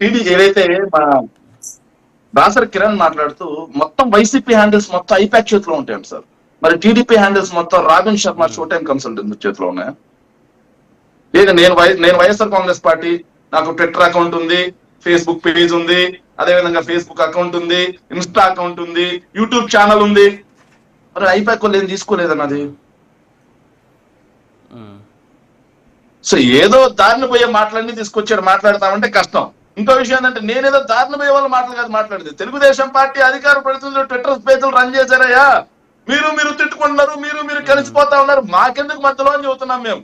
ఇది ఏదైతే మన దాసరి కిరణ్ మాట్లాడుతూ మొత్తం వైసీపీ హ్యాండిల్స్ మొత్తం ఐపాక్ చేతిలో ఉంటాయండి సార్. మరి టీడీపీ హ్యాండిల్స్ మొత్తం Robin Sharma show time consultant చేతిలో ఉన్నాయా? లేదు నేను వై నేను వైఎస్ఆర్ కాంగ్రెస్ పార్టీ నాకు ట్విట్టర్ అకౌంట్ ఉంది ఫేస్బుక్ పేజ్ ఉంది అదే విధంగా ఫేస్బుక్ అకౌంట్ ఉంది ఇన్స్టా అకౌంట్ ఉంది యూట్యూబ్ ఛానల్ ఉంది. మరి ఐపాక్ వాళ్ళు ఏం తీసుకోలేదన్నది ఉమ్. సో ఏదో దారిని పోయే మాటలన్నీ తీసుకొచ్చాడు మాట్లాడతామంటే కష్టం. ఇంకో విషయం ఏంటంటే నేనేదో దారిని పోయే వాళ్ళ మాటలు కాదు మాట్లాడేది. తెలుగుదేశం పార్టీ అధికార ప్రతినిధులు ట్విట్టర్ పేజీలు రన్ చేశారయ్యా. మీరు మీరు తిట్టుకుంటున్నారు మీరు మీరు కలిసిపోతా ఉన్నారు. మాకెందుకు మధ్యలో అని చెబుతున్నాం మేము.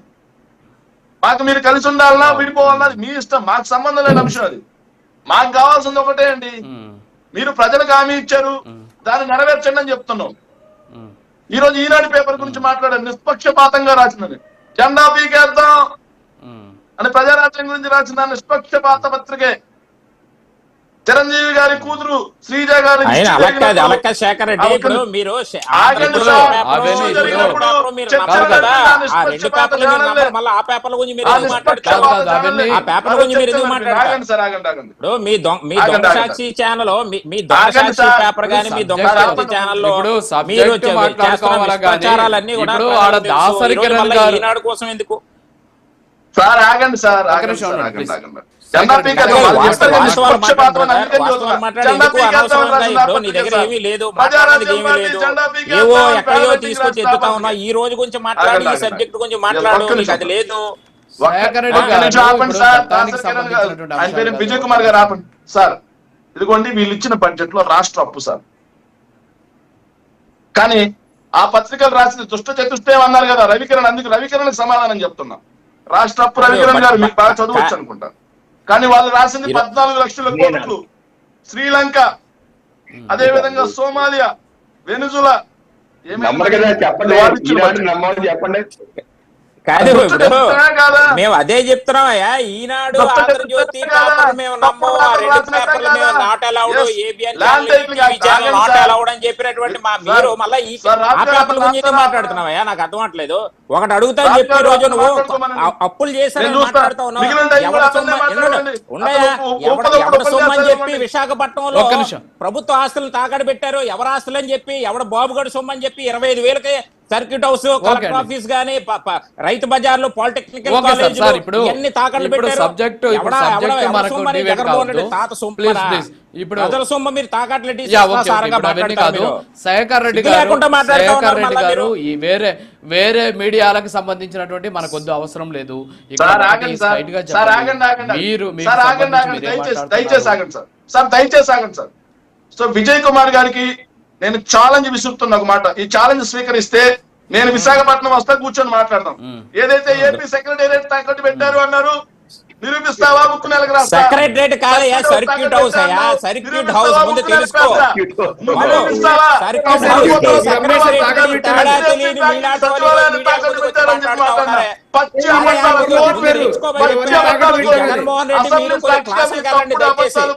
మాకు మీరు కలిసి ఉండాలన్నా విడిపోవాలన్నా మీ ఇష్టం. మాకు సంబంధం లేని అంశం అది. మాకు కావాల్సింది ఒకటే అండి. మీరు ప్రజలకు హామీ ఇచ్చారు. దాన్ని నెరవేర్చండి అని చెప్తున్నాం. ఈ రోజు ఈనాడు పేపర్ గురించి మాట్లాడారు. నిష్పక్షపాతంగా రాసినది జెండా పీకేద్దాం. అని ప్రజారాజ్యం గురించి రాసిన నిష్పక్షపాత పత్రికే చిరంజీవి గారి కూతురు శ్రీజ గారి శేఖర్ రెడ్డి ఇప్పుడు మీరు ఆ పేపర్లు గురించి మీరు ఎందుకు మాట్లాడతారు? ఇప్పుడు మీ ఛానల్ మీ. పేపర్ గానీ మీ మీరు చేస్తున్న ప్రచారాలన్నీ కూడా గారు- ఈనాడు కోసం ఎందుకు? సార్ ఆగండి సార్ ఆగండి ఆగండి. ఆగండి. ఏవో ఎక్కడో తీసుకొచ్చి ఎత్తుతా ఉన్నా ఈ రోజు గురించి మాట్లాడి ఈ. సబ్జెక్ట్ గురించి మాట్లాడు అది లేదు. ఆయన పేరు విజయ్ కుమార్ గారు ఆపండి. సార్ ఇదిగోండి వీళ్ళు ఇచ్చిన బడ్జెట్లో రాష్ట్ర అప్పు సార్. కానీ ఆ పత్రికలు రాసిన దుష్ట చతుష్టయం అన్నారు కదా రవికిరణ్ అందుకు రవికిరణ్ సమాధానం చెప్తున్నా. రాష్ట్ర రవికిరణ్ గారు మీకు బాగా చదవచ్చు అనుకుంటా కానీ వాళ్ళు రాసింది పద్నాలుగు లక్షల కోట్లు. శ్రీలంక అదే విధంగా సోమాలియా వెనుజులా. చెప్పండి. చెప్పండి. కాదు ఇప్పుడు? మేము అదే చెప్తున్నామయ్యా ఈనాడు ఆంధ్రజ్యోతి? పేపర్ మేము నమ్మము ఆ రెండు పేపర్లు? మేము not allowed. ABN not. Allowed అని చెప్పినటువంటి మా మీరు మళ్ళీ ఈ ఆ పేపర్ల గురించి మాట్లాడుతున్నావయ్యా నాకు అర్థం అవట్లేదు ఒకటి అడుగుతా చెప్పి రోజు నువ్వు అప్పులు చేశారని. మాట్లాడుతా ఉన్నావు ఎవరి కూడా సొమ్ము. ఉండయా ఎవడ ఎవడ సొమ్ము అని చెప్పి. విశాఖపట్నంలో. ప్రభుత్వ ఆస్తులు తాకడ పెట్టారు ఎవరు ఆస్తులు అని చెప్పి ఎవడ బాబుగడు సొమ్ము అని చెప్పి ఇరవై ఐదు వేలకి సర్క్యూట్ హౌస్ కలెక్టర్. ఆఫీస్ గానీ రైతు బజార్లో పాలిటెక్నికల్ కాలేజ్ ఇప్పుడు ఎన్ని తాకట్లు పెట్టారు సబ్జెక్ట్. తాత ప్లీజ్ సొమ్మనా? ప్లీజ్ ఇప్పుడు ప్రజల సొమ్ము మీరు తాకట్లు ఎట్టి యా ఓకే ఓకే, సారంగా ఇప్పుడు అవన్నీ మాట్లాడతారు కాదు. శేఖర్ రెడ్డి ఉన్నారు రెడ్డి గారు. ఈ వేరే వేరే మీడియాలకు సంబంధించినటువంటి మనకు వద్దు అవసరం లేదు మీరు దయచేసి ఆగండి సార్ సార్ దయచేసి ఆగండి సార్ సో విజయ్ కుమార్ గారికి నేను ఛాలెంజ్ విసురుతున్నా ఒక మాట ఈ ఛాలెంజ్ స్వీకరిస్తే నేను విశాఖపట్నం వస్తా కూర్చొని మాట్లాడదాం. ఏదైతే ఏపీ సెక్రటేరియట్ తాకట్టు పెట్టారు అన్నారు నిరూపిస్తావా బుక్ నెలకు రాస్తా సెక్రటరేట్ కాదయ్యా, సర్క్యూట్ హౌస్ అయ్యా? సర్క్యూట్ హౌస్ ముందు తెలుసుకో. Circuit house. తేడా మీలాంటి వాళ్ళు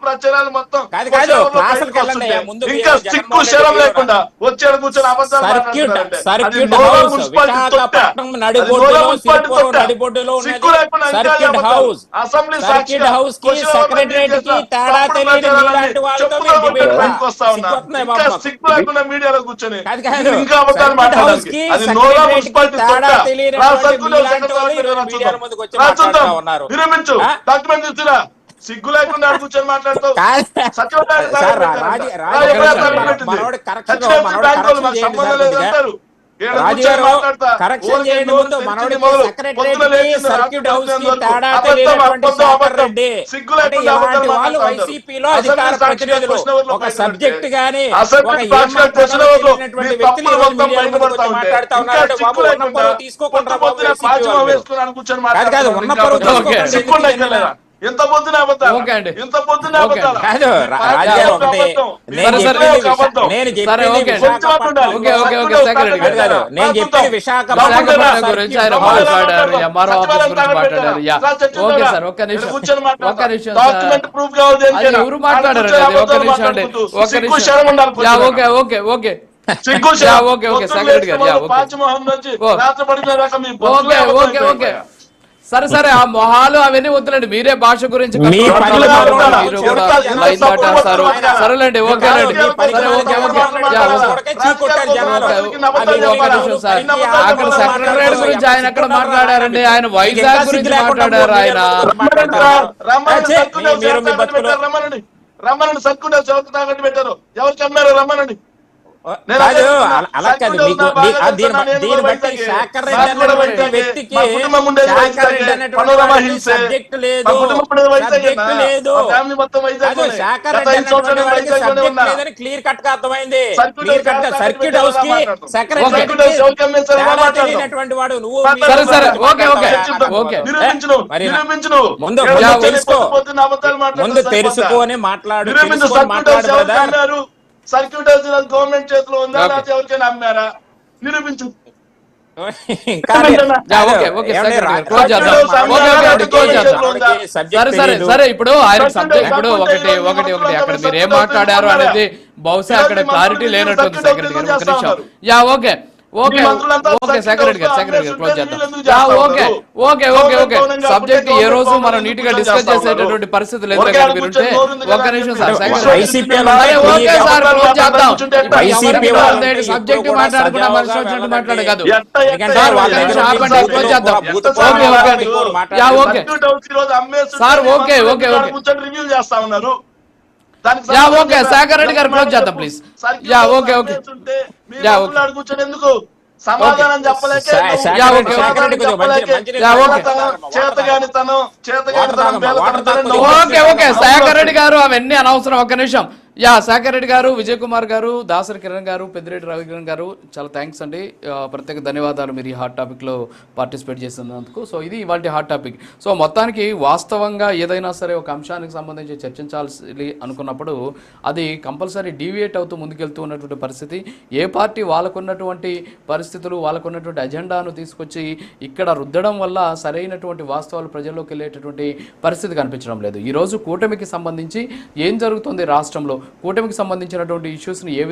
ప్రచారాలు మొత్తం ఇంకా శరం లేకుండా వచ్చాడు కూర్చొని అబద్ధాలు హౌస్ లేకుండా అసెంబ్లీ సర్క్యూట్ హౌస్కి సెక్రటరేట్కి. తేడా వాళ్ళతో వస్తా ఉన్నా. మీడియాలో కూర్చొని ఇంకా అబద్ధాలు మాట్లాడాలి అది నోరా మున్సిపాలిటీ తేడా. సెక్రటరీ వాళ్ళు ఈరోజు మీడియాల. ముందుకు వచ్చి మాట్లాడుతా. ఉన్నారు. విరమించు? డాక్యుమెంట్ సిగ్గు లేకుండా కూర్చొని మాట్లాడుతావు? మనోడు మనోడు చేయండి సంబంధం లేదు. అంటారు. కరెక్షన్ చేయండి ముందు సర్క్యూట్ హౌస్కి తేడా. తెలియనటువంటి శేఖర్. రెడ్డి అంటే ఇలాంటి వాళ్ళు. వైసీపీలో అధికార ప్రతినిధులు ఒక సబ్జెక్ట్ గానీ ఒక వ్యక్తులు మాట్లాడుతా ఉన్నారంటే బాబు ఉన్న పరువు తీసుకోకుండా కాదు, కాదు. ఉన్న పరువు. తీసుకోకండి, ఎంత పొద్దున అబద్ధాలు? ఓకే అండి. ఎంత పొద్దున అబద్ధాలు? నేను సరే, సరే, అండి. విశాఖపట్నం గురించి ఆయన మాట్లాడారు. ఎంఆర్ఓ ఆఫీస్ గురించి మాట్లాడారు. Okay sir. ఒక్క నిమిషం. ఒక్క నిమిషం సార్. ఎవరు మాట్లాడారు? ఒక్క నిమిషం అండి. ఒక్క నిమిషం. Okay okay okay. Okay, okay, మీ ఓకే. ఓకే ఓకే సరే సరే ఆ మొహాలు అవన్నీ వద్దులేండి మీరే భాష గురించి. సరేలేండి ఓకే కాదు, రండి మీ పనికి సరే ఓకే అక్కడ అబద్ధాలు సెక్రటరీ మాట్లాడారు. గురించి ఆయన ఎక్కడ మాట్లాడారండి ఆయన వైజాగ్ గురించి మాట్లాడారు ఆయన రమ్మనండి సర్కులర్ చౌక తాకట్టు పెట్టారు ఎవరికి అమ్మారు రమ్మనండి కాదు. అలా- కాదు మీకు దీన్ని బట్టి-. శాఖర్ రెడ్డి. వ్యక్తికి శాఖర్. రెడ్డి అనేటువంటి. సబ్జెక్ట్ లేదు సబ్జెక్ట్. లేదు కాదు, శాఖర్ రెడ్డి అనేటువంటి వాడికి సబ్జెక్ట్ లేదని క్లియర్ కట్గా అర్థమైంది క్లియర్ కట్గా సర్క్యూట్ హౌస్కి వాడు నువ్వు. ముందు ముందు తెలుసుకో. తెలుసుకొని మాట్లాడు మాట్లాడు సర్క్యూట్ హౌస్ గవర్నమెంట్ చేతిలో ఉందా. లేకపోతే ఎవరికైనా అమ్మారా? నిరూపించు. సరే సరే. సరే ఇప్పుడు ఆయన సబ్జెక్ట్ ఇప్పుడు ఒకటి ఒకటి ఒకటి అక్కడ మీరు ఏం మాట్లాడారు? అనేది బహుశా అక్కడ క్లారిటీ లేనట్టుంది సెక్రటరీ గారు. ఒక నిమిషం. Yeah okay. Okay okay secretary గారు సెక్రటరీ గారు క్లోజ్ చేద్దాం okay? Okay okay okay subject ఏ రోజు మనం నీట్గా డిస్కస్ చేసేటటువంటి ఉన్నారు. పరిస్థితి లేదు ఒకే దగ్గర ఆడ మీరు కూర్చొని ఉంటే నోరు ఉంది ఒక్క కదా నిమిషం అని సార్ ఓకే క్లోజ్ చేద్దాం సబ్జెక్ట్ కూడా మాట్లాడకుండా మనిషి వచ్చినట్టు. మాట్లాడే కాదు ఆపండి, క్లోజ్ చేద్దాం. Okay, okay. Yeah, okay. Sir, okay, okay, okay. కూర్చొని రివ్యూ చేస్తా ఉన్నారు దానికి యా, ఓకే? శేఖర్ రెడ్డి గారు క్లోజ్ చేద్దాం, please. Yeah, okay, okay. Yeah, okay. కూర్చొని ఎందుకు సమాధానం చెప్పలేక ఓకే, ఓకే. చేతగానితనం చేతగానితనం శేఖర్ రెడ్డి గారు అవన్నీ అనవసరం ఒక్క నిమిషం యా శేఖర్ రెడ్డి గారు విజయ్ కుమార్ గారు దాసరి కిరణ్ గారు పెద్దిరెడ్డి రవికిరణ్ గారు చాలా థ్యాంక్స్ అండి. ప్రత్యేక ధన్యవాదాలు మీరు ఈ హాట్ టాపిక్లో పార్టిసిపేట్ చేసినందుకు. సో ఇది ఇవాళ హాట్ టాపిక్ సో మొత్తానికి వాస్తవంగా ఏదైనా సరే ఒక అంశానికి సంబంధించి చర్చించాల్సి అనుకున్నప్పుడు అది కంపల్సరీ డీవియేట్ అవుతూ ముందుకెళ్తూ ఉన్నటువంటి పరిస్థితి. ఏ పార్టీ వాళ్ళకున్నటువంటి పరిస్థితులు వాళ్ళకున్నటువంటి అజెండాను తీసుకొచ్చి ఇక్కడ రుద్దడం వల్ల సరైనటువంటి వాస్తవాలు ప్రజల్లోకి వెళ్ళేటటువంటి పరిస్థితి కనిపించడం లేదు. ఈరోజు కూటమికి సంబంధించి ఏం జరుగుతుంది రాష్ట్రంలో? కూటమికి సంబంధించినటువంటి ఇష్యూస్ని ఏ విధంగా